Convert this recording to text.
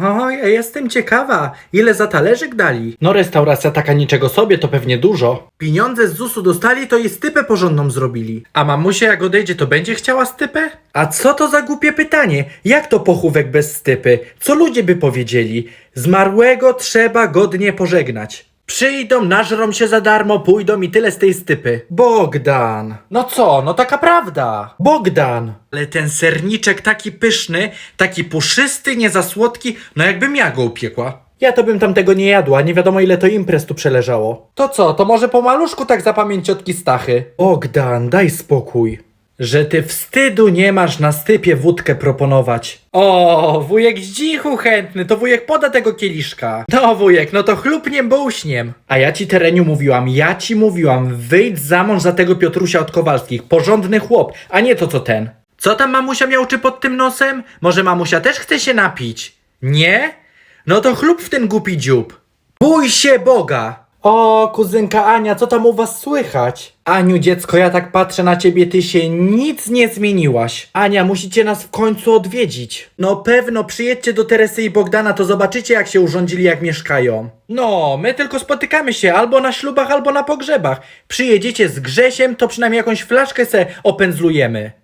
Oj, ja jestem ciekawa, ile za talerzyk dali? No restauracja taka niczego sobie, to pewnie dużo. Pieniądze z ZUS-u dostali, to i stypę porządną zrobili. A mamusia jak odejdzie, to będzie chciała stypę? A co to za głupie pytanie? Jak to pochówek bez stypy? Co ludzie by powiedzieli? Zmarłego trzeba godnie pożegnać. Przyjdą, nażrą się za darmo, pójdą i tyle z tej stypy. Bogdan. No co, no taka prawda. Bogdan. Ale ten serniczek taki pyszny, taki puszysty, nie za słodki, no jakbym ja go upiekła. Ja to bym tam tego nie jadła, nie wiadomo ile to imprez tu przeleżało. To co, to może po maluszku tak za pamięciotki Stachy? Bogdan, daj spokój. Że ty wstydu nie masz na stypie wódkę proponować. O, wujek zdzichu chętny, to wujek poda tego kieliszka. No wujek, no to chlupniem, bo uśniem. A ja ci Tereniu mówiłam, ja ci mówiłam, wyjdź za mąż za tego Piotrusia od Kowalskich. Porządny chłop, a nie to co ten. Co tam mamusia miałczy pod tym nosem? Może mamusia też chce się napić? Nie? No to chlup w ten głupi dziób. Bój się Boga! O, kuzynka Ania, co tam u was słychać? Aniu, dziecko, ja tak patrzę na ciebie, ty się nic nie zmieniłaś. Ania, musicie nas w końcu odwiedzić. No pewno, przyjedźcie do Teresy i Bogdana, to zobaczycie jak się urządzili, jak mieszkają. No, my tylko spotykamy się albo na ślubach, albo na pogrzebach. Przyjedziecie z Grzesiem, to przynajmniej jakąś flaszkę se opędzlujemy.